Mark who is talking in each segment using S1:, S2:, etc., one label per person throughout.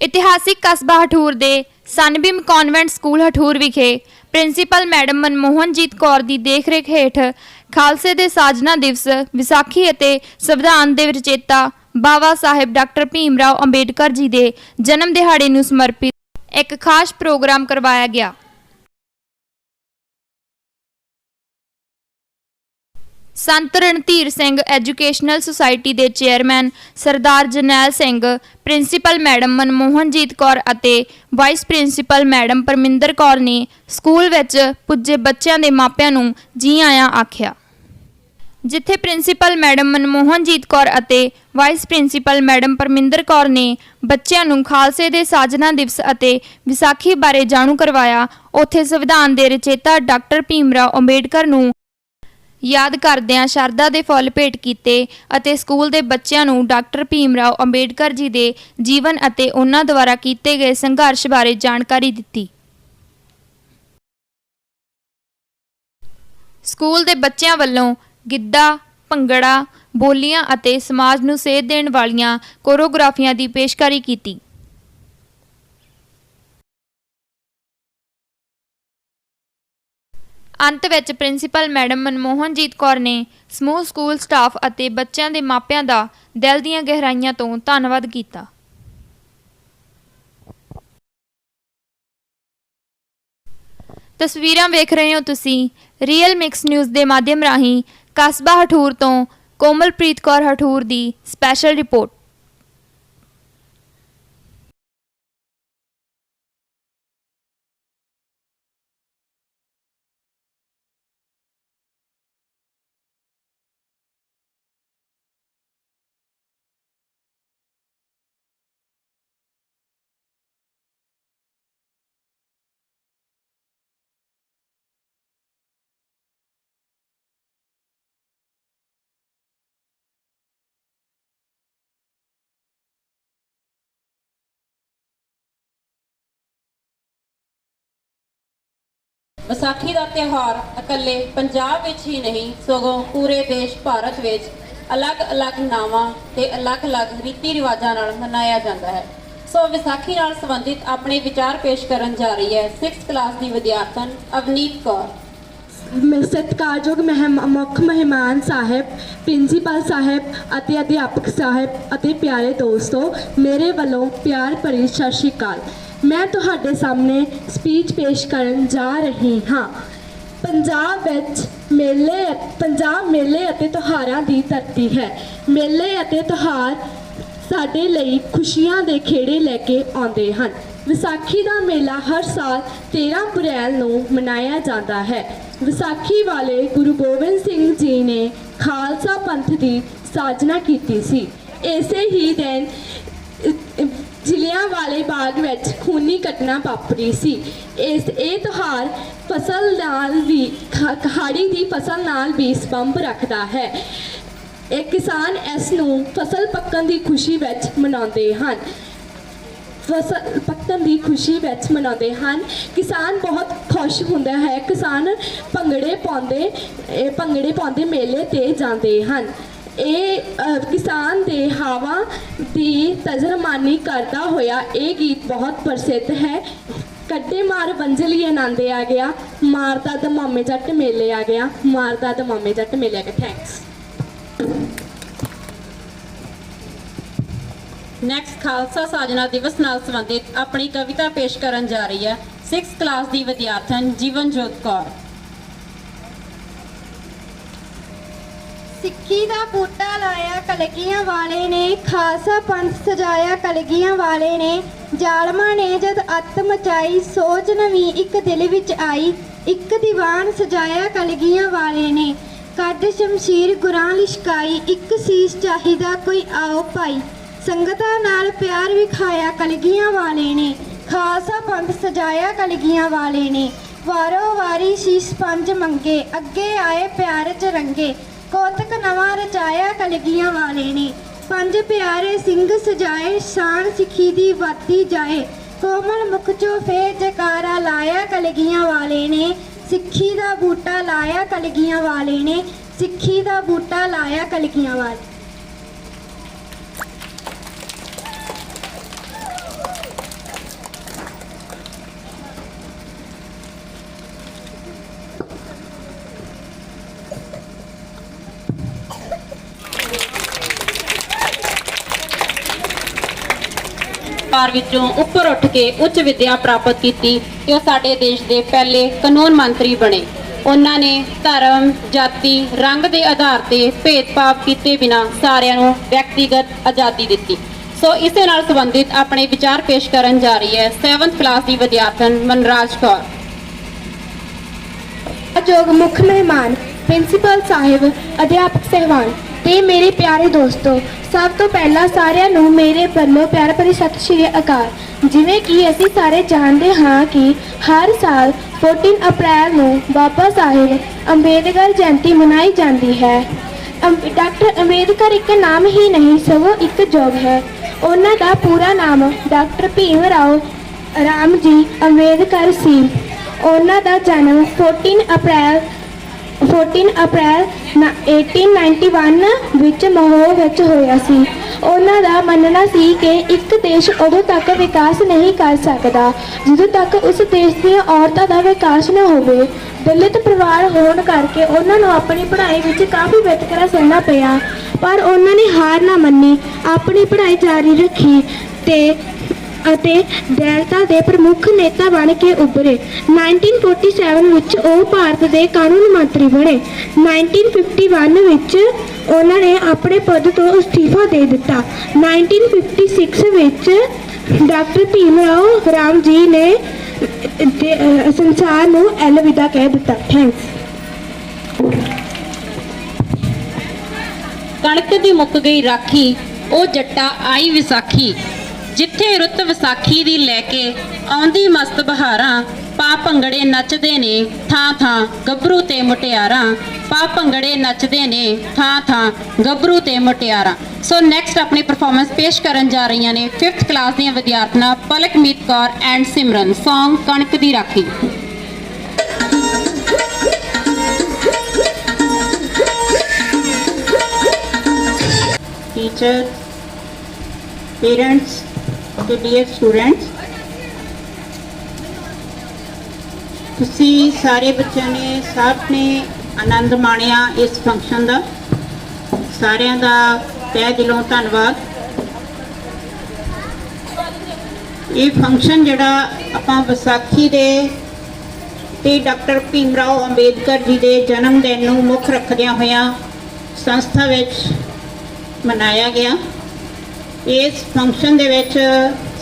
S1: ਇਤਿਹਾਸਿਕ ਕਸਬਾ ਹਠੂਰ ਦੇ ਸਨਬੀਮ ਕਨਵੈਂਟ ਸਕੂਲ ਹਠੂਰ ਵਿਖੇ ਪ੍ਰਿੰਸੀਪਲ ਮੈਡਮ ਮਨਮੋਹਨਜੀਤ ਕੌਰ ਦੀ ਦੇਖਰੇਖ ਹੇਠ ਖਾਲਸੇ ਦੇ ਸਾਜਨਾ ਦਿਵਸ, ਵਿਸਾਖੀ ਅਤੇ ਸੰਵਿਧਾਨ ਦੇ ਰਚੇਤਾ ਬਾਬਾ ਸਾਹਿਬ ਡਾਕਟਰ ਭੀਮ ਰਾਓ ਅੰਬੇਡਕਰ ਜੀ ਦੇ ਜਨਮ ਦਿਹਾੜੇ ਨੂੰ ਸਮਰਪਿਤ ਇੱਕ ਖਾਸ ਪ੍ਰੋਗਰਾਮ ਕਰਵਾਇਆ ਗਿਆ। ਸੰਤ ਰਣਧੀਰ ਸਿੰਘ ਐਜੂਕੇਸ਼ਨਲ ਸੁਸਾਇਟੀ ਦੇ chairman Sardar Jarnail Singh principal madam Manmohanjit Kaur ਅਤੇ vice principal madam Parminder Kaur ਨੇ ਸਕੂਲ ਵਿੱਚ ਪੁੱਜੇ ਬੱਚਿਆਂ ਦੇ ਮਾਪਿਆਂ ਨੂੰ ਜੀ ਆਇਆਂ ਆਖਿਆ। ਜਿੱਥੇ ਪ੍ਰਿੰਸੀਪਲ ਮੈਡਮ ਮਨਮੋਹਨਜੀਤ ਕੌਰ ਅਤੇ vice principal madam Parminder Kaur ਨੇ ਬੱਚਿਆਂ ਨੂੰ ਖਾਲਸੇ ਦੇ ਸਾਜਨਾ ਦਿਵਸ ਅਤੇ ਵਿਸਾਖੀ ਬਾਰੇ ਜਾਣੂ ਕਰਵਾਇਆ, ਉੱਥੇ ਸੰਵਿਧਾਨ ਦੇ ਰਚੇਤਾ ਡਾਕਟਰ ਭੀਮਰਾਓ ਅੰਬੇਡਕਰ ਨੂੰ ਯਾਦ ਕਰਦਿਆਂ ਸ਼ਰਧਾ ਦੇ ਫੁੱਲ ਭੇਟ ਕੀਤੇ ਅਤੇ ਸਕੂਲ ਦੇ ਬੱਚਿਆਂ ਨੂੰ ਡਾਕਟਰ ਭੀਮ ਰਾਓ ਅੰਬੇਡਕਰ ਜੀ ਦੇ ਜੀਵਨ ਅਤੇ ਉਹਨਾਂ ਦੁਆਰਾ ਕੀਤੇ ਗਏ ਸੰਘਰਸ਼ ਬਾਰੇ ਜਾਣਕਾਰੀ ਦਿੱਤੀ। ਸਕੂਲ ਦੇ ਬੱਚਿਆਂ ਵੱਲੋਂ ਗਿੱਧਾ, ਭੰਗੜਾ, ਬੋਲੀਆਂ ਅਤੇ ਸਮਾਜ ਨੂੰ ਸੇਧ ਦੇਣ ਵਾਲੀਆਂ ਕੋਰੀਓਗ੍ਰਾਫੀਆਂ ਦੀ ਪੇਸ਼ਕਾਰੀ ਕੀਤੀ। ਅੰਤ ਵਿੱਚ ਪ੍ਰਿੰਸੀਪਲ ਮੈਡਮ ਮਨਮੋਹਨਜੀਤ ਕੌਰ ਨੇ ਸਮੂਹ ਸਕੂਲ ਸਟਾਫ ਅਤੇ ਬੱਚਿਆਂ ਦੇ ਮਾਪਿਆਂ ਦਾ ਦਿਲ ਦੀਆਂ ਗਹਿਰਾਈਆਂ ਤੋਂ ਧੰਨਵਾਦ ਕੀਤਾ। ਤਸਵੀਰਾਂ ਵੇਖ ਰਹੇ ਹੋ ਤੁਸੀਂ ਰੀਅਲ ਮਿਕਸ ਨਿਊਜ਼ ਦੇ ਮਾਧਿਅਮ ਰਾਹੀਂ ਕਸਬਾ ਹਠੂਰ ਤੋਂ ਕੋਮਲਪ੍ਰੀਤ ਕੌਰ ਹਠੂਰ ਦੀ ਸਪੈਸ਼ਲ ਰਿਪੋਰਟ।
S2: ਵਿਸਾਖੀ ਦਾ ਤਿਉਹਾਰ ਇਕੱਲੇ ਪੰਜਾਬ ਵਿੱਚ ਹੀ ਨਹੀਂ, ਸਗੋਂ ਪੂਰੇ ਦੇਸ਼ ਭਾਰਤ ਵਿੱਚ ਅਲੱਗ-ਅਲੱਗ ਨਾਵਾਂ ਤੇ ਅਲੱਗ-ਅਲੱਗ ਰੀਤੀ ਰਿਵਾਜਾਂ ਨਾਲ ਮਨਾਇਆ ਜਾਂਦਾ ਹੈ। ਸੋ ਵਿਸਾਖੀ ਨਾਲ ਸੰਬੰਧਿਤ ਆਪਣੇ ਵਿਚਾਰ ਪੇਸ਼ ਕਰਨ ਜਾ ਰਹੀ ਹੈ 6th ਕਲਾਸ ਦੀ ਵਿਦਿਆਰਥਣ ਅਵਨੀਤ ਕੌਰ।
S3: ਸਤਿਕਾਰਯੋਗ ਮਹਿਮ, ਮੁੱਖ ਮਹਿਮਾਨ ਸਾਹਿਬ, ਪ੍ਰਿੰਸੀਪਲ ਸਾਹਿਬ ਅਤੇ ਅਧਿਆਪਕ ਸਾਹਿਬ ਅਤੇ ਪਿਆਰੇ ਦੋਸਤੋ, ਮੇਰੇ ਵੱਲੋਂ ਪਿਆਰ ਭਰੀ ਸਤਿ ਸ਼੍ਰੀ ਅਕਾਲ। ਮੈਂ ਤੁਹਾਡੇ ਸਾਹਮਣੇ ਸਪੀਚ ਪੇਸ਼ ਕਰਨ ਜਾ ਰਹੀ ਹਾਂ। ਪੰਜਾਬ ਵਿੱਚ ਮੇਲੇ, ਪੰਜਾਬ ਮੇਲੇ ਅਤੇ ਤਿਉਹਾਰਾਂ ਦੀ ਧਰਤੀ ਹੈ। ਮੇਲੇ ਅਤੇ ਤਿਉਹਾਰ ਸਾਡੇ ਲਈ ਖੁਸ਼ੀਆਂ ਦੇ ਖੇੜੇ ਲੈ ਕੇ ਆਉਂਦੇ ਹਨ। ਵਿਸਾਖੀ ਦਾ ਮੇਲਾ ਹਰ ਸਾਲ 13 ਅਪ੍ਰੈਲ ਨੂੰ ਮਨਾਇਆ ਜਾਂਦਾ ਹੈ। ਵਿਸਾਖੀ ਵਾਲੇ ਗੁਰੂ ਗੋਬਿੰਦ ਸਿੰਘ ਜੀ ਨੇ ਖਾਲਸਾ ਪੰਥ ਦੀ ਸਾਜਨਾ ਕੀਤੀ ਸੀ। ਇਸੇ ਹੀ ਦਿਨ ਜ਼ਿਲ੍ਹਿਆਂ ਵਾਲੇ ਬਾਗ ਵਿੱਚ ਖੂਨੀ ਘਟਨਾ ਵਾਪਰੀ ਸੀ। ਇਸ, ਇਹ ਤਿਉਹਾਰ ਫਸਲ ਨਾਲ ਵੀ ਖਾੜੀ ਦੀ ਫਸਲ ਨਾਲ ਵੀ ਸੰਬੰਧ ਰੱਖਦਾ ਹੈ। ਇਹ ਕਿਸਾਨ ਇਸ ਨੂੰ ਫਸਲ ਪੱਕਣ ਦੀ ਖੁਸ਼ੀ ਵਿੱਚ ਮਨਾਉਂਦੇ ਹਨ। ਫਸਲ ਪੱਕਣ ਦੀ ਖੁਸ਼ੀ ਵਿੱਚ ਮਨਾਉਂਦੇ ਹਨ। ਕਿਸਾਨ ਬਹੁਤ ਖੁਸ਼ ਹੁੰਦਾ ਹੈ। ਕਿਸਾਨ ਭੰਗੜੇ ਪਾਉਂਦੇ ਭੰਗੜੇ ਪਾਉਂਦੇ ਮੇਲੇ ਤੇ ਜਾਂਦੇ ਹਨ। ਇਹ ਕਿਸਾਨ ਦੇ ਹਾਵਾਂ ਦੀ ਤਜਰਮਾਨੀ ਕਰਦਾ ਹੋਇਆ ਇਹ ਗੀਤ ਬਹੁਤ ਪ੍ਰਸਿੱਧ ਹੈ। ਕੱਡੇ ਮਾਰ ਬੰਜਲੀ ਆਨੰਦੇ ਆ ਗਿਆ ਮਾਰਦਾ ਦਮਾਮੇ ਜੱਟ ਮੇਲੇ ਆ ਗਿਆ ਮਾਰਦਾ ਦਮਾਮੇ ਜੱਟ ਮੇਲੇ ਆ ਗਿਆ। ਥੈਂਕਸ
S2: ਨੈਕਸਟ ਖਾਲਸਾ ਸਾਜਨਾ ਦਿਵਸ ਨਾਲ ਸੰਬੰਧਿਤ ਆਪਣੀ ਕਵਿਤਾ ਪੇਸ਼ ਕਰਨ ਜਾ ਰਹੀ ਹੈ। 6th ਕਲਾਸ ਦੀ ਵਿਦਿਆਰਥਣ ਜੀਵਨਜੋਤ ਕੌਰ।
S4: ਸਿੱਖੀ ਦਾ ਬੂਟਾ ਲਾਇਆ ਕਲਗੀਆਂ ਵਾਲੇ ਨੇ, ਖਾਲਸਾ ਪੰਥ ਸਜਾਇਆ ਕਲਗੀਆਂ ਵਾਲੇ ਨੇ। ਜ਼ਾਲਮਾਂ ਨੇ ਜਦ ਅੱਤ ਮਚਾਈ, ਸੋਚ ਨਵੀਂ ਇੱਕ ਦਿਲ ਵਿੱਚ ਆਈ। ਇੱਕ ਦੀਵਾਨ ਸਜਾਇਆ ਕਲਗੀਆਂ ਵਾਲੇ ਨੇ। ਕੱਢ ਸ਼ਮਸ਼ੀਰ ਗੁਰਾਂ ਲਿਸ਼ਕਾਈ, ਇੱਕ ਸੀਸ ਚਾਹੀਦਾ ਕੋਈ ਆਓ ਭਾਈ। ਸੰਗਤਾਂ ਨਾਲ ਪਿਆਰ ਵਿਖਾਇਆ ਕਲਗੀਆਂ ਵਾਲੇ ਨੇ। ਖਾਲਸਾ ਪੰਥ ਸਜਾਇਆ ਕਲਗੀਆਂ ਵਾਲੇ ਨੇ। ਵਾਰੋ ਵਾਰੀ ਸ਼ੀਸ਼ ਪੰਜ ਮੰਗੇ, ਅੱਗੇ ਆਏ ਪਿਆਰ ਚ ਰੰਗੇ। ਕੋਤਕ ਨਵਾਂ ਰਚਾਇਆ ਕਲਗੀਆਂ ਵਾਲੇ ਨੇ। ਪੰਜ ਪਿਆਰੇ ਸਿੰਘ ਸਜਾਏ, ਸ਼ਾਨ ਸਿੱਖੀ ਦੀ ਵਾਤੀ ਜਾਏ। ਕੋਮਲ ਮੁਖ ਚੋ ਫੇਰ ਜਕਾਰਾ ਲਾਇਆ ਕਲਗੀਆਂ ਵਾਲੇ ਨੇ। ਸਿੱਖੀ ਦਾ ਬੂਟਾ ਲਾਇਆ ਕਲਗੀਆਂ ਵਾਲੇ ਨੇ। ਸਿੱਖੀ ਦਾ ਬੂਟਾ ਲਾਇਆ ਕਲਗੀਆਂ ਵਾਲੇ
S2: ਪਰਿਵਾਰ ਵਿੱਚੋਂ ਉੱਪਰ ਉੱਠ ਕੇ ਉੱਚ ਵਿੱਦਿਆ ਪ੍ਰਾਪਤ ਕੀਤੀ ਤੇ ਉਹ ਸਾਡੇ ਦੇਸ਼ ਦੇ ਪਹਿਲੇ ਕਾਨੂੰਨ ਮੰਤਰੀ ਬਣੇ। ਉਹਨਾਂ ਨੇ ਧਰਮ, ਜਾਤੀ, ਰੰਗ ਦੇ ਆਧਾਰ ਤੇ ਭੇਦਭਾਵ ਕੀਤੇ ਬਿਨਾ ਸਾਰਿਆਂ ਨੂੰ ਵਿਅਕਤੀਗਤ ਆਜ਼ਾਦੀ ਦਿੱਤੀ। ਸੋ ਇਸੇ ਨਾਲ ਸੰਬੰਧਿਤ ਆਪਣੇ ਵਿਚਾਰ ਪੇਸ਼ ਕਰਨ ਜਾ ਰਹੀ ਹੈ 7th ਕਲਾਸ ਦੀ ਵਿਦਿਆਰਥਣ ਮਨਰਾਜ ਕੌਰ।
S5: ਅਜੋਗ ਮੁੱਖ ਮਹਿਮਾਨ, ਪ੍ਰਿੰਸੀਪਲ ਸਾਹਿਬ, ਅਧਿਆਪਕ ਸਹਿਬਾਨ ਤੇ ਮੇਰੇ ਪਿਆਰੇ ਦੋਸਤੋ, ਸਭ ਤੋਂ ਪਹਿਲਾਂ ਸਾਰਿਆਂ ਨੂੰ ਮੇਰੇ ਵੱਲੋਂ ਪਿਆਰ ਭਰੀ ਸਤਿ ਸ਼੍ਰੀ ਅਕਾਲ। ਜਿਵੇਂ ਕਿ ਅਸੀਂ ਸਾਰੇ ਜਾਣਦੇ ਹਾਂ ਕਿ ਹਰ ਸਾਲ 14 ਅਪ੍ਰੈਲ ਨੂੰ ਬਾਬਾ ਸਾਹਿਬ ਅੰਬੇਦਕਰ ਜਯੰਤੀ ਮਨਾਈ ਜਾਂਦੀ ਹੈ। ਅੰਬ- ਡਾਕਟਰ ਅੰਬੇਦਕਰ ਇੱਕ ਨਾਮ ਹੀ ਨਹੀਂ, ਸਗੋਂ ਇੱਕ ਯੋਗ ਹੈ। ਉਹਨਾਂ ਦਾ ਪੂਰਾ ਨਾਮ ਡਾਕਟਰ ਭੀਮ ਰਾਓ, ਰਾਮ ਜੀ ਅੰਬੇਦਕਰ ਸੀ। ਉਹਨਾਂ ਦਾ ਜਨਮ 14 ਅਪ੍ਰੈਲ 14 ਅਪ੍ਰੈਲ 1891 ਵਿੱਚ ਮਹੋ ਵਿੱਚ ਹੋਇਆ ਸੀ। ਉਹਨਾਂ ਦਾ ਮੰਨਣਾ ਸੀ ਕਿ ਇੱਕ ਦੇਸ਼ ਉਦੋਂ ਤੱਕ ਵਿਕਾਸ ਨਹੀਂ ਕਰ ਸਕਦਾ, ਜਦੋਂ ਤੱਕ ਉਸ ਦੇਸ਼ ਦੀਆਂ ਔਰਤਾਂ ਦਾ ਵਿਕਾਸ ਨਾ ਹੋਵੇ। ਦਲਿਤ ਪਰਿਵਾਰ ਹੋਣ ਕਰਕੇ ਉਹਨਾਂ ਨੂੰ ਆਪਣੀ ਪੜ੍ਹਾਈ ਵਿੱਚ ਕਾਫੀ ਵਿਤਕਰਾ ਸਹਿਣਾ ਪਿਆ, ਪਰ ਉਹਨਾਂ ਨੇ ਹਾਰ ਨਾ ਮੰਨੀ। ਆਪਣੀ ਪੜ੍ਹਾਈ ਜਾਰੀ ਰੱਖੀ ਤੇ ਅਤੇ ਦੈਲਤਾ ਦੇ ਪ੍ਰਮੁੱਖ ਨੇਤਾ ਬਣ ਕੇ ਉੱਭਰੇ। 1947 ਵਿੱਚ ਉਹ ਭਾਰਤ ਦੇ ਕਾਨੂੰਨ ਮੰਤਰੀ ਬਣੇ। 1951 ਵਿੱਚ ਉਹਨਾਂ ਨੇ ਆਪਣੇ ਪਦ ਤੋਂ ਅਸਤੀਫਾ ਦੇ ਦਿੱਤਾ। 1956 ਵਿੱਚ ਡਾਕਟਰ ਭੀਮ ਰਾਓ ਰਾਮ ਜੀ ਨੇ ਸੰਸਾਰ ਨੂੰ ਅਲਵਿਦਾ ਕਹਿ ਦਿੱਤਾ। ਥੈਂਕਸ
S2: ਕਣਕ ਦੀ ਮੁੱਕ ਗਈ ਰਾਖੀ, ਉਹ ਜੱਟਾ ਆਈ ਵਿਸਾਖੀ। ਜਿੱਥੇ ਰੁੱਤ ਵਿਸਾਖੀ ਦੀ ਲੈ ਕੇ ਆਉਂਦੀ ਮਸਤ ਬਹਾਰਾਂ ਪਾ ਭੰਗੜੇ ਨੱਚਦੇ ਨੇ ਥਾਂ ਥਾਂ ਗੱਭਰੂ ਤੇ ਮੁਟਿਆਰਾਂ। ਪਾ ਭੰਗੜੇ ਨੱਚਦੇ ਨੇ ਥਾਂ ਥਾਂ ਗੱਭਰੂ ਤੇ ਮੁਟਿਆਰਾਂ। ਸੋ ਨੈਕਸਟ ਆਪਣੀ ਪਰਫਾਰਮੈਂਸ ਪੇਸ਼ ਕਰਨ ਜਾ ਰਹੀਆਂ ਨੇ 5th ਕਲਾਸ ਦੀਆਂ ਵਿਦਿਆਰਥਣਾਂ ਪਲਕਮੀਤ ਕੌਰ ਐਂਡ ਸਿਮਰਨ। Song ਕਣਕ ਦੀ ਰਾਖੀ।
S6: Teachers, parents, ਤੇ dear students, ਤੁਸੀਂ ਸਾਰੇ ਬੱਚਿਆਂ ਨੇ, ਸਭ ਨੇ ਆਨੰਦ ਮਾਣਿਆ ਇਸ ਫੰਕਸ਼ਨ ਦਾ। ਸਾਰਿਆਂ ਦਾ ਤਹਿ ਦਿਲੋਂ ਧੰਨਵਾਦ। ਇਹ ਫੰਕਸ਼ਨ ਜਿਹੜਾ ਆਪਾਂ ਵਿਸਾਖੀ ਦੇ ਤੇ ਡਾਕਟਰ ਭੀਮ ਰਾਓ ਅੰਬੇਦਕਰ ਜੀ ਦੇ ਜਨਮ ਦਿਨ ਨੂੰ ਮੁੱਖ ਰੱਖਦਿਆਂ ਹੋਇਆਂ ਸੰਸਥਾ ਵਿੱਚ ਮਨਾਇਆ ਗਿਆ। ਇਸ ਫੰਕਸ਼ਨ ਦੇ ਵਿੱਚ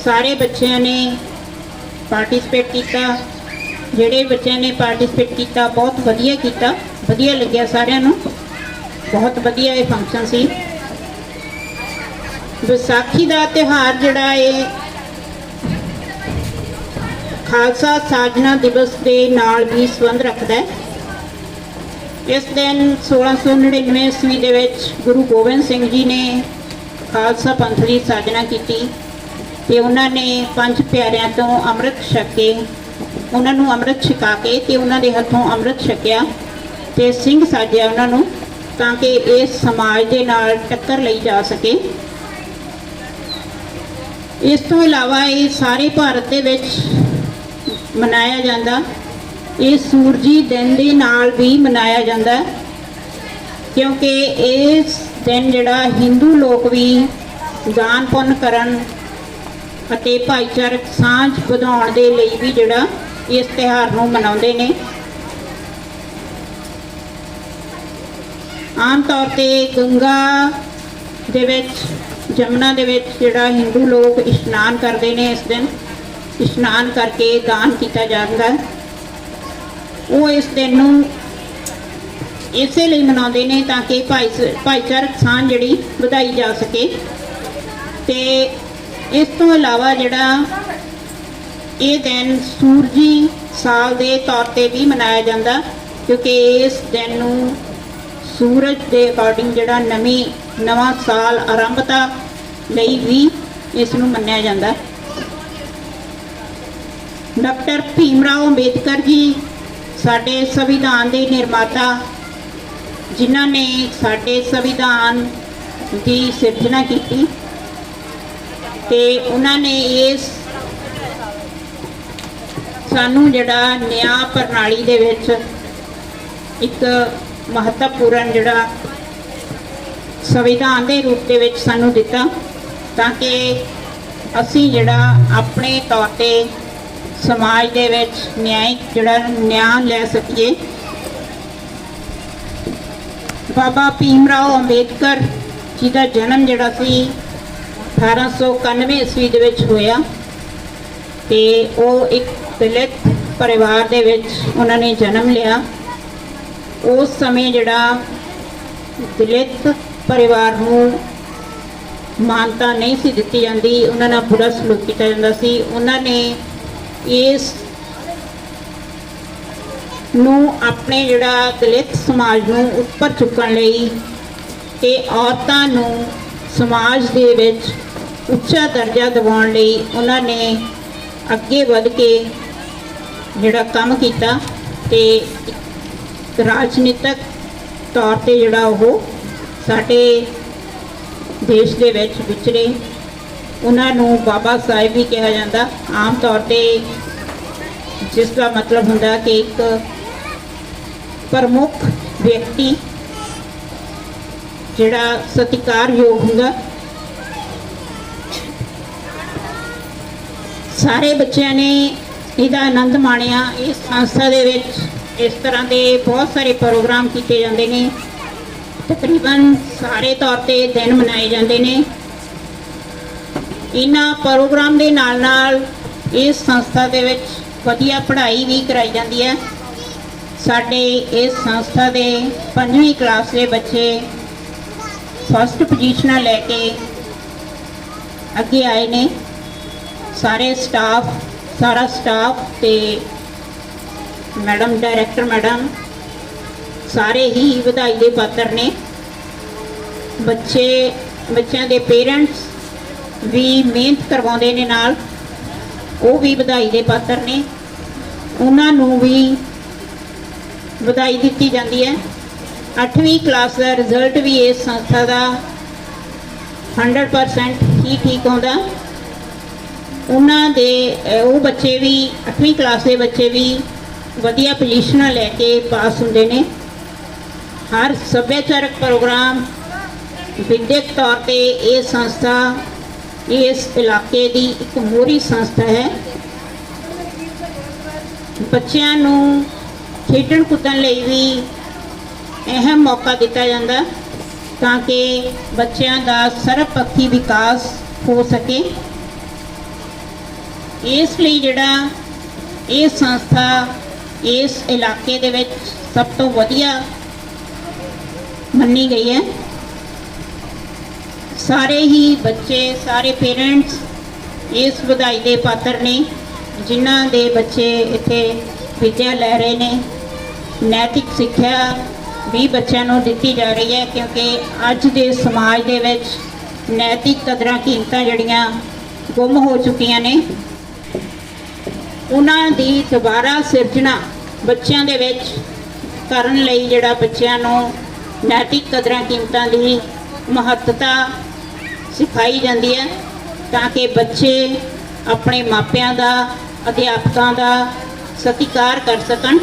S6: ਸਾਰੇ ਬੱਚਿਆਂ ਨੇ ਪਾਰਟਿਸਿਪੇਟ ਕੀਤਾ। ਜਿਹੜੇ ਬੱਚਿਆਂ ਨੇ ਪਾਰਟਿਸਿਪੇਟ ਕੀਤਾ, ਬਹੁਤ ਵਧੀਆ ਕੀਤਾ। ਵਧੀਆ ਲੱਗਿਆ ਸਾਰਿਆਂ ਨੂੰ। ਬਹੁਤ ਵਧੀਆ ਇਹ ਫੰਕਸ਼ਨ ਸੀ। ਵਿਸਾਖੀ ਦਾ ਤਿਉਹਾਰ ਜਿਹੜਾ ਇਹ ਖਾਲਸਾ ਸਾਜਨਾ ਦਿਵਸ ਦੇ ਨਾਲ ਵੀ ਸੰਬੰਧ ਰੱਖਦਾ ਹੈ। ਇਸ ਦਿਨ 1699 ਈਸਵੀ ਦੇ ਵਿੱਚ ਗੁਰੂ ਗੋਬਿੰਦ ਸਿੰਘ ਜੀ ਨੇ ਖਾਲਸਾ ਪੰਥ ਦੀ ਸਾਜਨਾ ਕੀਤੀ ਤੇ ਉਹਨਾਂ ਨੇ ਪੰਜ ਪਿਆਰਿਆਂ ਤੋਂ ਅੰਮ੍ਰਿਤ ਛਕ ਕੇ ਉਹਨਾਂ ਨੂੰ ਅੰਮ੍ਰਿਤ ਛਕਾ ਕੇ ਤੇ ਉਹਨਾਂ ਦੇ ਹੱਥੋਂ ਅੰਮ੍ਰਿਤ ਛਕਿਆ ਤੇ ਸਿੰਘ ਸਾਜਿਆ ਉਹਨਾਂ ਨੂੰ ਤਾਂ ਕਿ ਇਹ ਸਮਾਜ ਦੇ ਨਾਲ ਟੱਕਰ ਲਈ ਜਾ ਸਕੇ। ਇਸ ਤੋਂ ਇਲਾਵਾ ਇਹ ਸਾਰੇ ਭਾਰਤ ਦੇ ਵਿੱਚ ਮਨਾਇਆ ਜਾਂਦਾ। ਇਹ ਸੂਰਜੀ ਦਿਨ ਦੇ ਨਾਲ ਵੀ ਮਨਾਇਆ ਜਾਂਦਾ, ਕਿਉਂਕਿ ਇਸ ਦਿਨ ਜਿਹੜਾ ਹਿੰਦੂ ਲੋਕ ਵੀ ਦਾਨ ਪੁੰਨ ਕਰਨ ਅਤੇ ਭਾਈਚਾਰਕ ਸਾਂਝ ਵਧਾਉਣ ਦੇ ਲਈ ਵੀ ਜਿਹੜਾ ਇਸ ਤਿਉਹਾਰ ਨੂੰ ਮਨਾਉਂਦੇ ਨੇ। ਆਮ ਤੌਰ ਤੇ ਗੰਗਾ ਦੇ ਵਿੱਚ, ਜਮਨਾ ਦੇ ਵਿੱਚ ਜਿਹੜਾ ਹਿੰਦੂ ਲੋਕ ਇਸ਼ਨਾਨ ਕਰਦੇ ਨੇ ਇਸ ਦਿਨ, ਇਸ਼ਨਾਨ ਕਰਕੇ ਦਾਨ ਕੀਤਾ ਜਾਂਦਾ ਉਹ ਇਸ ਦਿਨ ਨੂੰ ਇਸੇ ਲਈ ਮਨਾਉਂਦੇ ਨੇ ਤਾਂ ਕਿ ਭਾਈ ਭਾਈਚਾਰਕ ਸਾਂਝ ਜਿਹੜੀ ਵਧਾਈ ਜਾ ਸਕੇ। ਤੇ ਇਸ ਤੋਂ ਇਲਾਵਾ ਜਿਹੜਾ ਇਹ ਦਿਨ ਸੂਰਜੀ ਸਾਲ ਦੇ ਤੌਰ ਤੇ ਵੀ ਮਨਾਇਆ ਜਾਂਦਾ, ਕਿਉਂਕਿ ਇਸ ਦਿਨ ਨੂੰ ਸੂਰਜ ਦੇ ਅਕੋਰਡਿੰਗ ਜਿਹੜਾ ਨਵੀਂ, ਨਵਾਂ ਸਾਲ ਆਰੰਭਤਾ ਲਈ ਵੀ ਇਸ ਨੂੰ ਮੰਨਿਆ ਜਾਂਦਾ। ਡਾਕਟਰ ਭੀਮ ਰਾਓ ਅੰਬੇਦਕਰ ਜੀ, ਸਾਡੇ ਸੰਵਿਧਾਨ ਦੇ ਨਿਰਮਾਤਾ ਜਿਨ੍ਹਾਂ ਨੇ ਸਾਡੇ ਸੰਵਿਧਾਨ ਦੀ ਸਿਰਜਣਾ ਕੀਤੀ ਤੇ ਉਹਨਾਂ ਨੇ ਇਸ ਸਾਨੂੰ ਜਿਹੜਾ ਨਿਆਂ ਪ੍ਰਣਾਲੀ ਦੇ ਵਿੱਚ ਇੱਕ ਮਹੱਤਵਪੂਰਨ ਜਿਹੜਾ ਸੰਵਿਧਾਨ ਦੇ ਰੂਪ ਦੇ ਵਿੱਚ ਸਾਨੂੰ ਦਿੱਤਾ ਤਾਂ ਕਿ ਅਸੀਂ ਜਿਹੜਾ ਆਪਣੇ ਤੌਰ ਤੇ ਸਮਾਜ ਦੇ ਵਿੱਚ ਨਿਆਂ ਜਿਹੜਾ ਨਿਆਂ ਲੈ ਸਕੀਏ। ਬਾਬਾ ਭੀਮ ਰਾਓ ਅੰਬੇਦਕਰ ਜੀ ਦਾ ਜਨਮ ਜਿਹੜਾ ਸੀ 1891 ਈਸਵੀ ਦੇ ਵਿੱਚ ਹੋਇਆ। ਤੇ ਉਹ ਇੱਕ ਦਲਿਤ ਪਰਿਵਾਰ ਦੇ ਵਿੱਚ ਉਹਨਾਂ ਨੇ ਜਨਮ ਲਿਆ। ਉਸ ਸਮੇਂ ਜਿਹੜਾ ਦਲਿਤ ਪਰਿਵਾਰ ਨੂੰ ਮਾਨਤਾ ਨਹੀਂ ਸੀ ਦਿੱਤੀ ਜਾਂਦੀ, ਉਹਨਾਂ ਨਾਲ ਬੁਰਾ ਸਲੂਕ ਕੀਤਾ ਜਾਂਦਾ ਸੀ। ਉਹਨਾਂ ਨੇ ਇਸ ਨੂੰ ਆਪਣੇ ਜਿਹੜਾ ਦਲਿਤ ਸਮਾਜ ਨੂੰ ਉੱਪਰ ਚੁੱਕਣ ਲਈ ਤੇ ਔਰਤਾਂ ਨੂੰ ਸਮਾਜ ਦੇ ਵਿੱਚ ਉੱਚਾ ਦਰਜਾ ਦਿਵਾਉਣ ਲਈ ਉਹਨਾਂ ਨੇ ਅੱਗੇ ਵਧ ਕੇ ਜਿਹੜਾ ਕੰਮ ਕੀਤਾ ਤੇ ਰਾਜਨੀਤਿਕ ਤੌਰ ਤੇ ਜਿਹੜਾ ਉਹ ਸਾਡੇ ਦੇਸ਼ ਦੇ ਵਿੱਚ ਵਿਚਰੇ। ਉਹਨਾਂ ਨੂੰ ਬਾਬਾ ਸਾਹਿਬ ਵੀ ਕਿਹਾ ਜਾਂਦਾ। ਆਮ ਤੌਰ ਤੇ ਜਿਸ ਦਾ ਮਤਲਬ ਹੁੰਦਾ ਕਿ ਇੱਕ ਪ੍ਰਮੁੱਖ ਵਿਅਕਤੀ ਜਿਹੜਾ ਸਤਿਕਾਰਯੋਗ ਹੁੰਦਾ। ਸਾਰੇ ਬੱਚਿਆਂ ਨੇ ਇਹਦਾ ਆਨੰਦ ਮਾਣਿਆ। ਇਸ ਸੰਸਥਾ ਦੇ ਵਿੱਚ ਇਸ ਤਰ੍ਹਾਂ ਦੇ ਬਹੁਤ ਸਾਰੇ ਪ੍ਰੋਗਰਾਮ ਕੀਤੇ ਜਾਂਦੇ ਨੇ। ਤਕਰੀਬਨ ਸਾਰੇ ਤੌਰ ਤੇ ਦਿਨ ਮਨਾਏ ਜਾਂਦੇ ਨੇ। ਇਹਨਾਂ ਪ੍ਰੋਗਰਾਮ ਦੇ ਨਾਲ ਨਾਲ ਇਸ ਸੰਸਥਾ ਦੇ ਵਿੱਚ ਵਧੀਆ ਪੜ੍ਹਾਈ ਵੀ ਕਰਾਈ ਜਾਂਦੀ ਹੈ। ਸਾਡੇ ਇਸ ਸੰਸਥਾ ਦੇ ਪੰਜਵੀਂ ਕਲਾਸ ਦੇ ਬੱਚੇ ਫਸਟ ਪੋਜੀਸ਼ਨਾਂ ਲੈ ਕੇ ਅੱਗੇ ਆਏ ਨੇ। ਸਾਰੇ ਸਟਾਫ ਸਾਰਾ ਸਟਾਫ ਤੇ ਮੈਡਮ ਡਾਇਰੈਕਟਰ ਮੈਡਮ ਸਾਰੇ ਹੀ ਵਧਾਈ ਦੇ ਪਾਤਰ ਨੇ। ਬੱਚੇ, ਬੱਚਿਆਂ ਦੇ ਪੇਰੈਂਟਸ ਵੀ ਮਿਹਨਤ ਕਰਵਾਉਂਦੇ ਨੇ ਨਾਲ, ਉਹ ਵੀ ਵਧਾਈ ਦੇ ਪਾਤਰ ਨੇ। ਉਹਨਾਂ ਨੂੰ ਵੀ ਵਧਾਈ ਦਿੱਤੀ ਜਾਂਦੀ ਹੈ। 8ਵੀਂ ਕਲਾਸ ਦਾ ਰਿਜ਼ਲਟ ਵੀ ਇਸ ਸੰਸਥਾ ਦਾ 100% ਹੀ ਠੀਕ ਆਉਂਦਾ। ਉਹਨਾਂ ਦੇ ਉਹ ਬੱਚੇ ਵੀ 8ਵੀਂ ਕਲਾਸ ਦੇ ਬੱਚੇ ਵੀ ਵਧੀਆ ਪੋਜੀਸ਼ਨਾਂ ਲੈ ਕੇ ਪਾਸ ਹੁੰਦੇ ਨੇ। ਹਰ ਸੱਭਿਆਚਾਰਕ ਪ੍ਰੋਗਰਾਮ ਵਿਦਿਅਕ ਤੌਰ ਤੇ ਇਹ ਸੰਸਥਾ ਇਸ ਇਲਾਕੇ ਦੀ ਇੱਕ ਮੋਹਰੀ ਸੰਸਥਾ ਹੈ। ਬੱਚਿਆਂ ਨੂੰ ਖੇਡਣ ਕੁੱਦਣ ਲਈ ਵੀ ਅਹਿਮ ਮੌਕਾ ਦਿੱਤਾ ਜਾਂਦਾ ਤਾਂ ਕਿ ਬੱਚਿਆਂ ਦਾ ਸਰਬਪੱਖੀ ਵਿਕਾਸ ਹੋ ਸਕੇ। ਇਸ ਲਈ ਜਿਹੜਾ ਇਹ ਸੰਸਥਾ ਇਸ ਇਲਾਕੇ ਦੇ ਵਿੱਚ ਸਭ ਤੋਂ ਵਧੀਆ ਮੰਨੀ ਗਈ ਹੈ। ਸਾਰੇ ਹੀ ਬੱਚੇ, ਸਾਰੇ ਪੇਰੈਂਟਸ ਇਸ ਵਧਾਈ ਦੇ ਪਾਤਰ ਨੇ, ਜਿਨ੍ਹਾਂ ਦੇ ਬੱਚੇ ਇੱਥੇ ਵਿਦਿਆ ਲੈ ਰਹੇ ਨੇ। ਨੈਤਿਕ ਸਿੱਖਿਆ ਵੀ ਬੱਚਿਆਂ ਨੂੰ ਦਿੱਤੀ ਜਾ ਰਹੀ ਹੈ ਕਿਉਂਕਿ ਅੱਜ ਦੇ ਸਮਾਜ ਦੇ ਵਿੱਚ ਨੈਤਿਕ ਕਦਰਾਂ ਕੀਮਤਾਂ ਜਿਹੜੀਆਂ ਗੁੰਮ ਹੋ ਚੁੱਕੀਆਂ ਨੇ। ਉਹਨਾਂ ਦੀ ਦੁਬਾਰਾ ਸਿਰਜਣਾ ਬੱਚਿਆਂ ਦੇ ਵਿੱਚ ਕਰਨ ਲਈ ਜਿਹੜਾ ਬੱਚਿਆਂ ਨੂੰ ਨੈਤਿਕ ਕਦਰਾਂ ਕੀਮਤਾਂ ਦੀ ਮਹੱਤਤਾ ਸਿਖਾਈ ਜਾਂਦੀ ਹੈ ਤਾਂ ਕਿ ਬੱਚੇ ਆਪਣੇ ਮਾਪਿਆਂ ਦਾ, ਅਧਿਆਪਕਾਂ ਦਾ ਸਤਿਕਾਰ ਕਰ ਸਕਣ।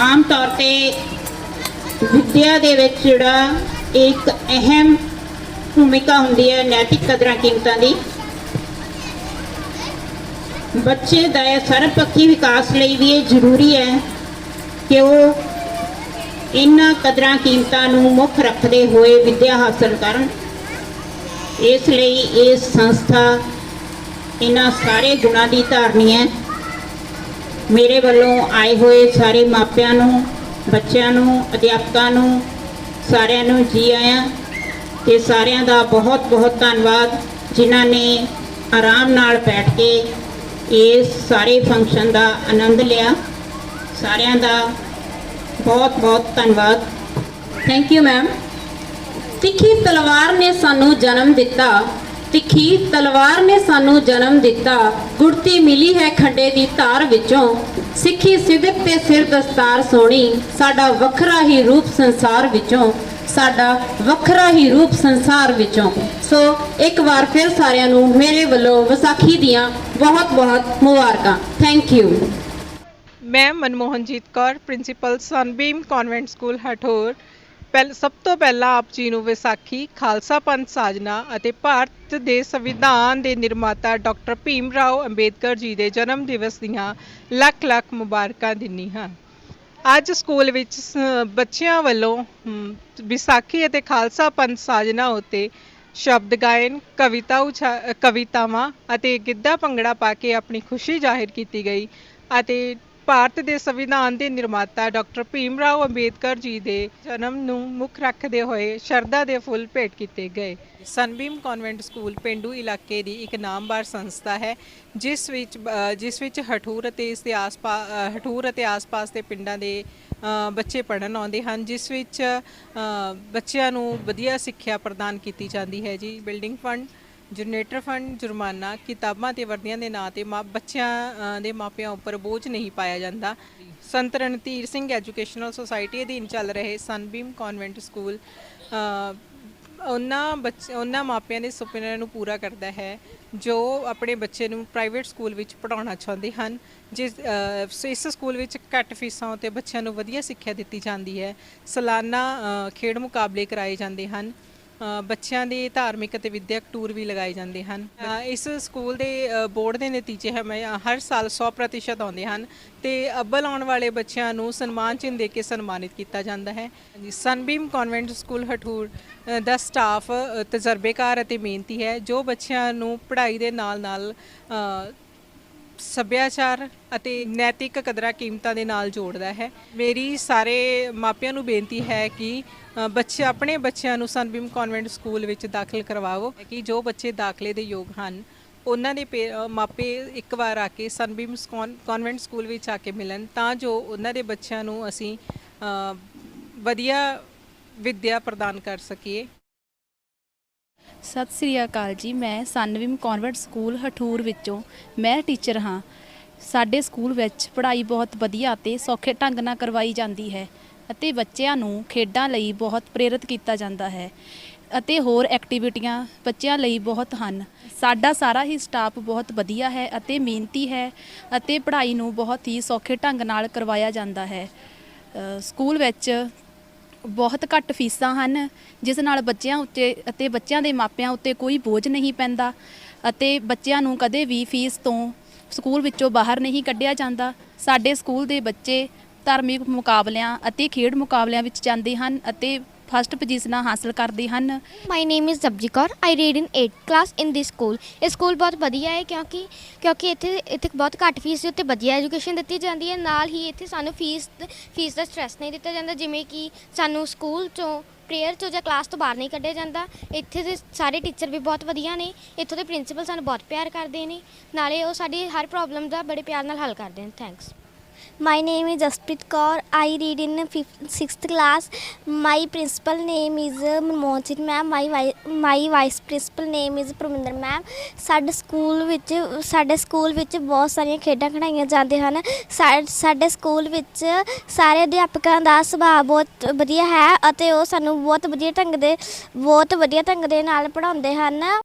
S6: ਆਮ ਤੌਰ ਤੇ ਵਿਦਿਆ ਦੇ ਵਿੱਚ ਜਿਹੜਾ ਇੱਕ ਅਹਿਮ ਭੂਮਿਕਾ ਹੁੰਦੀ ਹੈ ਨੈਤਿਕ ਕਦਰਾਂ ਕੀਮਤਾਂ ਦੀ, ਬੱਚੇ ਦਾ ਸਰਬਪੱਖੀ ਵਿਕਾਸ ਲਈ ਵੀ ਇਹ ਜ਼ਰੂਰੀ ਹੈ ਕਿ ਉਹ ਇਹਨਾਂ ਕਦਰਾਂ ਕੀਮਤਾਂ ਨੂੰ ਮੁੱਖ ਰੱਖਦੇ ਹੋਏ ਵਿੱਦਿਆ ਹਾਸਲ ਕਰਨ। ਇਸ ਲਈ ਇਹ ਸੰਸਥਾ ਇਹਨਾਂ ਸਾਰੇ ਗੁਣਾਂ ਦੀ ਧਾਰਨੀ ਹੈ। ਮੇਰੇ ਵੱਲੋਂ ਆਏ ਹੋਏ ਸਾਰੇ ਮਾਪਿਆਂ ਨੂੰ, ਬੱਚਿਆਂ ਨੂੰ, ਅਧਿਆਪਕਾਂ ਨੂੰ, ਸਾਰਿਆਂ ਨੂੰ ਜੀ ਆਇਆਂ ਤੇ ਸਾਰਿਆਂ ਦਾ ਬਹੁਤ ਬਹੁਤ ਧੰਨਵਾਦ, ਜਿਨ੍ਹਾਂ ਨੇ ਆਰਾਮ ਨਾਲ ਬੈਠ ਕੇ ਇਸ ਸਾਰੇ ਫੰਕਸ਼ਨ ਦਾ ਆਨੰਦ ਲਿਆ। ਸਾਰਿਆਂ ਦਾ ਬਹੁਤ ਬਹੁਤ ਧੰਨਵਾਦ।
S2: ਥੈਂਕ ਯੂ ਮੈਮ ਤਿੱਖੀ ਤਲਵਾਰ ਨੇ ਸਾਨੂੰ ਜਨਮ ਦਿੱਤਾ। ਤਿੱਖੀ ਤਲਵਾਰ ਨੇ ਸਾਨੂੰ ਜਨਮ ਦਿੱਤਾ। ਗੁੜਤੀ ਮਿਲੀ ਹੈ ਖੰਡੇ ਦੀ ਧਾਰ ਵਿੱਚੋਂ। ਸਿੱਖੀ ਸਿਦਕ ਤੇ ਸਿਰ ਦਸਤਾਰ ਸੋਹਣੀ। ਸਾਡਾ ਵੱਖਰਾ ਹੀ ਰੂਪ ਸੰਸਾਰ ਵਿੱਚੋਂ। ਸਾਡਾ ਵੱਖਰਾ ਹੀ ਰੂਪ ਸੰਸਾਰ ਵਿੱਚੋਂ। ਸੋ ਇੱਕ ਵਾਰ ਫਿਰ ਸਾਰਿਆਂ ਨੂੰ ਮੇਰੇ ਵੱਲੋਂ ਵਿਸਾਖੀ ਦੀਆਂ ਬਹੁਤ ਬਹੁਤ ਮੁਬਾਰਕਾਂ। ਥੈਂਕ ਯੂ
S7: ਮੈਂ Manmohanjit Kaur principal Sunbeam convent school Hathur ਪਹਿਲ, ਸਭ ਤੋਂ ਪਹਿਲਾਂ ਆਪ ਜੀ ਨੂੰ ਵਿਸਾਖੀ, ਖਾਲਸਾ ਪੰਥ ਸਾਜਨਾ ਅਤੇ ਭਾਰਤ ਦੇ ਸੰਵਿਧਾਨ ਦੇ ਨਿਰਮਾਤਾ ਡਾਕਟਰ ਭੀਮ ਰਾਓ ਅੰਬੇਦਕਰ ਜੀ ਦੇ ਜਨਮ ਦਿਵਸ ਦੀਆਂ ਲੱਖ ਲੱਖ ਮੁਬਾਰਕਾਂ ਦਿੰਨੀ ਹਾਂ। ਅੱਜ ਸਕੂਲ ਵਿੱਚ ਸ- ਬੱਚਿਆਂ ਵੱਲੋਂ ਵਿਸਾਖੀ ਅਤੇ ਖਾਲਸਾ ਪੰਥ ਸਾਜਨਾ ਉੱਤੇ ਸ਼ਬਦ ਗਾਇਨ, ਕਵਿਤਾ ਉਛਾ- ਕਵਿਤਾਵਾਂ ਅਤੇ ਗਿੱਧਾ ਭੰਗੜਾ ਪਾ ਕੇ ਆਪਣੀ ਖੁਸ਼ੀ ਜ਼ਾਹਿਰ ਕੀਤੀ ਗਈ ਅਤੇ ਭਾਰਤ ਦੇ ਸੰਵਿਧਾਨ ਦੇ ਨਿਰਮਾਤਾ ਡਾਕਟਰ ਭੀਮ ਰਾਓ ਅੰਬੇਦਕਰ ਜੀ ਦੇ ਜਨਮ ਨੂੰ ਮੁੱਖ ਰੱਖਦੇ ਹੋਏ ਸ਼ਰਧਾ ਦੇ ਫੁੱਲ ਭੇਟ ਕੀਤੇ ਗਏ। ਸਨਬੀਮ ਕਨਵੈਂਟ ਸਕੂਲ ਪਿੰਡੂ ਇਲਾਕੇ ਦੀ ਇੱਕ ਨਾਮਵਰ ਸੰਸਥਾ ਹੈ, ਜਿਸ ਵਿੱਚ ਜਿਸ ਵਿੱਚ ਹਠੂਰ ਅਤੇ ਇਸ ਦੇ ਆਸ-ਪਾਸ ਹਠੂਰ ਅਤੇ ਆਸ-ਪਾਸ ਦੇ ਪਿੰਡਾਂ ਦੇ ਬੱਚੇ ਪੜ੍ਹਨ ਆਉਂਦੇ ਹਨ, ਜਿਸ ਵਿੱਚ ਬੱਚਿਆਂ ਨੂੰ ਵਧੀਆ ਸਿੱਖਿਆ ਪ੍ਰਦਾਨ ਕੀਤੀ ਜਾਂਦੀ ਹੈ ਜੀ। ਬਿਲਡਿੰਗ ਫੰਡ ਜਨਰੇਟਰ ਫੰਡ, ਜੁਰਮਾਨਾ, ਕਿਤਾਬਾਂ ਤੇ ਵਰਦੀਆਂ ਦੇ ਨਾਂ ਤੇ ਮਾਂ, ਬੱਚਿਆਂ ਦੇ ਮਾਪਿਆਂ ਉੱਪਰ ਬੋਝ ਨਹੀਂ ਪਾਇਆ ਜਾਂਦਾ। ਸੰਤ ਰਣਧੀਰ ਸਿੰਘ ਐਜੂਕੇਸ਼ਨਲ ਸੁਸਾਇਟੀ ਅਧੀਨ ਚੱਲ ਰਹੇ ਸਨਬੀਮ ਕਨਵੈਂਟ ਸਕੂਲ ਉਹਨਾਂ ਬੱਚ, ਉਹਨਾਂ ਮਾਪਿਆਂ ਦੇ ਸੁਪਨਿਆਂ ਨੂੰ ਪੂਰਾ ਕਰਦਾ ਹੈ, ਜੋ ਆਪਣੇ ਬੱਚੇ ਨੂੰ ਪ੍ਰਾਈਵੇਟ ਸਕੂਲ ਵਿੱਚ ਪੜਾਉਣਾ ਚਾਹੁੰਦੇ ਹਨ, ਜਿਸ ਇਸ ਸਕੂਲ ਵਿੱਚ ਘੱਟ ਫੀਸਾਂ ਉਤੇ ਬੱਚਿਆਂ ਨੂੰ ਵਧੀਆ ਸਿੱਖਿਆ ਦਿੱਤੀ ਜਾਂਦੀ ਹੈ। ਸਾਲਾਨਾ ਖੇਡ ਮੁਕਾਬਲੇ ਕਰਾਏ ਜਾਂਦੇ ਹਨ। ਬੱਚਿਆਂ ਦੇ ਧਾਰਮਿਕ ਅਤੇ ਵਿਦਿਅਕ ਟੂਰ ਵੀ ਲਗਾਏ ਜਾਂਦੇ ਹਨ। ਇਸ ਸਕੂਲ ਦੇ ਬੋਰਡ ਦੇ ਨਤੀਜੇ ਹਮੇ ਹਰ ਸਾਲ 100% ਆਉਂਦੇ ਹਨ ਤੇ ਅੱਵਲ ਆਉਣ ਵਾਲੇ ਬੱਚਿਆਂ ਨੂੰ ਸਨਮਾਨ ਚਿੰਨ੍ਹ ਦੇ ਕੇ ਸਨਮਾਨਿਤ ਕੀਤਾ ਜਾਂਦਾ ਹੈ। ਜੀ, ਸਨਬੀਮ ਕਨਵੈਂਟ ਸਕੂਲ ਹਠੂਰ ਦਾ ਸਟਾਫ ਤਜਰਬੇਕਾਰ ਅਤੇ ਮਿਹਨਤੀ ਹੈ ਜੋ ਬੱਚਿਆਂ ਨੂੰ ਪੜ੍ਹਾਈ ਦੇ ਨਾਲ-ਨਾਲ ਸੱਭਿਆਚਾਰ ਅਤੇ ਨੈਤਿਕ ਕਦਰਾਂ ਕੀਮਤਾਂ ਦੇ ਨਾਲ ਜੋੜਦਾ ਹੈ। ਮੇਰੀ ਸਾਰੇ ਮਾਪਿਆਂ ਨੂੰ ਬੇਨਤੀ ਹੈ ਕਿ ਬੱਚੇ, ਆਪਣੇ ਬੱਚਿਆਂ ਨੂੰ ਸਨਬੀਮ ਕਨਵੈਂਟ ਸਕੂਲ ਵਿੱਚ ਦਾਖਲ ਕਰਵਾਓ। ਕਿ ਜੋ ਬੱਚੇ ਦਾਖਲੇ ਦੇ ਯੋਗ ਹਨ, ਉਹਨਾਂ ਦੇ ਪੇ- ਮਾਪੇ ਇੱਕ ਵਾਰ ਆ ਕੇ ਸਨਬੀਮ ਸਕੌਨ- ਕਨਵੈਂਟ ਸਕੂਲ ਵਿੱਚ ਆ ਕੇ ਮਿਲਣ, ਤਾਂ ਜੋ ਉਹਨਾਂ ਦੇ ਬੱਚਿਆਂ ਨੂੰ ਅਸੀਂ ਵਧੀਆ ਵਿੱਦਿਆ ਪ੍ਰਦਾਨ ਕਰ ਸਕੀਏ।
S8: ਸਤਿ ਸ੍ਰੀ ਅਕਾਲ ਜੀ, ਮੈਂ ਸਨਵਿਮ ਕਨਵੈਂਟ ਸਕੂਲ ਹਠੂਰ ਵਿੱਚੋਂ। ਮੈਂ ਟੀਚਰ ਹਾਂ। ਸਾਡੇ ਸਕੂਲ ਵਿੱਚ ਪੜ੍ਹਾਈ ਬਹੁਤ ਵਧੀਆ ਅਤੇ ਸੌਖੇ ਢੰਗ ਨਾਲ ਕਰਵਾਈ ਜਾਂਦੀ ਹੈ ਅਤੇ ਬੱਚਿਆਂ ਨੂੰ ਖੇਡਾਂ ਲਈ ਬਹੁਤ ਪ੍ਰੇਰਿਤ ਕੀਤਾ ਜਾਂਦਾ ਹੈ ਅਤੇ ਹੋਰ ਐਕਟੀਵਿਟੀਆਂ ਬੱਚਿਆਂ ਲਈ ਬਹੁਤ ਹਨ। ਸਾਡਾ ਸਾਰਾ ਹੀ ਸਟਾਫ ਬਹੁਤ ਵਧੀਆ ਹੈ ਅਤੇ ਮਿਹਨਤੀ ਹੈ ਅਤੇ ਪੜ੍ਹਾਈ ਨੂੰ ਬਹੁਤ ਹੀ ਸੌਖੇ ਢੰਗ ਨਾਲ ਕਰਵਾਇਆ ਜਾਂਦਾ ਹੈ। ਸਕੂਲ ਵਿੱਚ ਬਹੁਤ ਘੱਟ ਫੀਸਾਂ ਹਨ, ਜਿਸ ਨਾਲ ਬੱਚਿਆਂ ਉੱਤੇ ਅਤੇ ਬੱਚਿਆਂ ਦੇ ਮਾਪਿਆਂ ਉੱਤੇ ਕੋਈ ਬੋਝ ਨਹੀਂ ਪੈਂਦਾ ਅਤੇ ਬੱਚਿਆਂ ਨੂੰ ਕਦੇ ਵੀ ਫੀਸ ਤੋਂ ਸਕੂਲ ਵਿੱਚੋਂ ਬਾਹਰ ਨਹੀਂ ਕੱਢਿਆ ਜਾਂਦਾ। ਸਾਡੇ ਸਕੂਲ ਦੇ ਬੱਚੇ ਧਾਰਮਿਕ ਮੁਕਾਬਲਿਆਂ ਅਤੇ ਖੇਡ ਮੁਕਾਬਲਿਆਂ ਵਿੱਚ ਜਾਂਦੇ ਹਨ ਅਤੇ ਫਸਟ ਪੋਜੀਸ਼ਨਾਂ ਹਾਸਲ ਕਰਦੇ ਹਨ।
S9: My name is Japji Kaur I read in 8th class in this school ਇਹ ਸਕੂਲ ਬਹੁਤ ਵਧੀਆ ਹੈ ਕਿਉਂਕਿ ਕਿਉਂਕਿ ਇੱਥੇ ਇੱਥੇ ਬਹੁਤ ਘੱਟ ਫੀਸ ਦੇ ਉੱਤੇ ਵਧੀਆ ਐਜੂਕੇਸ਼ਨ ਦਿੱਤੀ ਜਾਂਦੀ ਹੈ। ਨਾਲ ਹੀ ਇੱਥੇ ਸਾਨੂੰ ਫੀਸ ਫੀਸ ਦਾ ਸਟ੍ਰੈਸ ਨਹੀਂ ਦਿੱਤਾ ਜਾਂਦਾ। ਜਿਵੇਂ ਕਿ ਸਾਨੂੰ ਸਕੂਲ ਚੋਂ ਪ੍ਰੇਅਰ ਚੋਂ ਜਾਂ ਕਲਾਸ ਤੋਂ ਬਾਹਰ ਨਹੀਂ ਕੱਢਿਆ ਜਾਂਦਾ। ਇੱਥੇ ਦੇ ਸਾਰੇ ਟੀਚਰ ਵੀ ਬਹੁਤ ਵਧੀਆ ਨੇ। ਇੱਥੋਂ ਦੇ ਪ੍ਰਿੰਸੀਪਲ ਸਾਨੂੰ ਬਹੁਤ ਪਿਆਰ ਕਰਦੇ ਨੇ। ਨਾਲੇ ਉਹ ਸਾਡੀ ਹਰ ਪ੍ਰੋਬਲਮ ਦਾ ਬੜੇ ਪਿਆਰ ਨਾਲ ਹੱਲ ਕਰਦੇ ਨੇ। Thanks
S10: My name is Jasprit Kaur. I read in fifth, sixth class. My principal name is uh, Manmohan Singh ma'am. My vi- my vice principal name is Parminder ma'am. ਸਾਡੇ ਸਕੂਲ ਵਿੱਚ ਸਾਡੇ school ਵਿੱਚ ਬਹੁਤ ਸਾਰੀਆਂ ਖੇਡਾਂ ਖਿਡਾਈਆਂ ਜਾਂਦੇ ਹਨ ਸਾ- ਸਾਡੇ ਸਕੂਲ ਵਿੱਚ ਸਾਰੇ ਅਧਿਆਪਕਾਂ ਦਾ ਸੁਭਾਅ ਬਹੁਤ ਵਧੀਆ ਹੈ ਅਤੇ ਉਹ ਸਾਨੂੰ ਬਹੁਤ ਵਧੀਆ ਢੰਗ ਦੇ ਬਹੁਤ ਵਧੀਆ ਢੰਗ ਦੇ ਨਾਲ ਪੜ੍ਹਾਉਂਦੇ ਹਨ